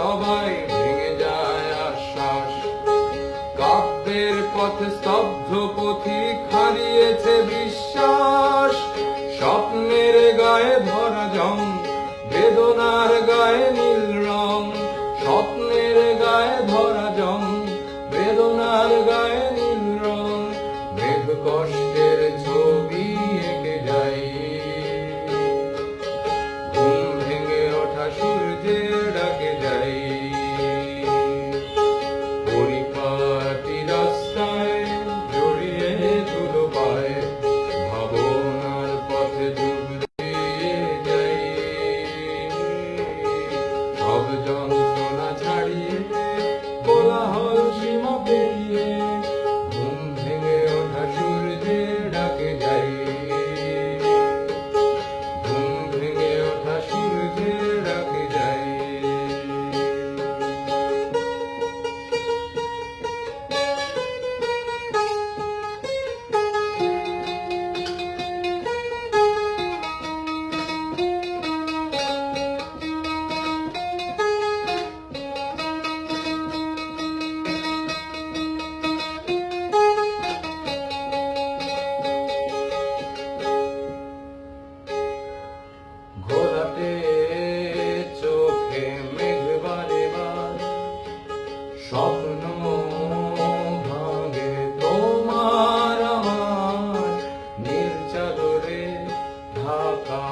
সবাই ভেঙে যায় আশ্বাস। কাব্যের পথে স্তব্ধ পথি খারিয়েছে বিশ্বাস। স্বপ্নের গায়ে ধরা জং, বেদনার গায়ে নীল রং। স্বপ্নের গায়ে ধরা জং স্বপ্ন ভাঙে তোমার আমার। নীল চাদরে ঢাকা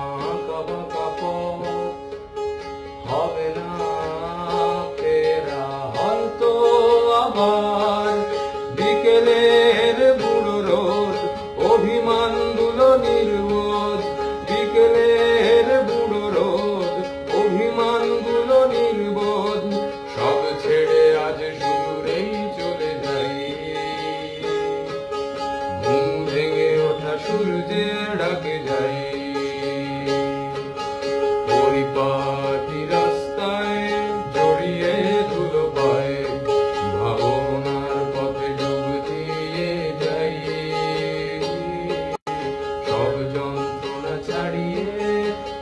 যন্ত্রণা ছাড়িয়ে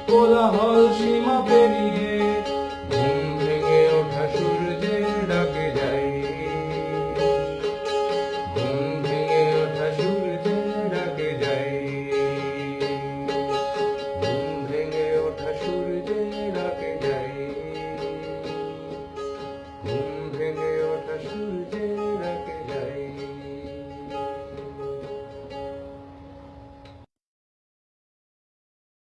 কোলাহল সীমা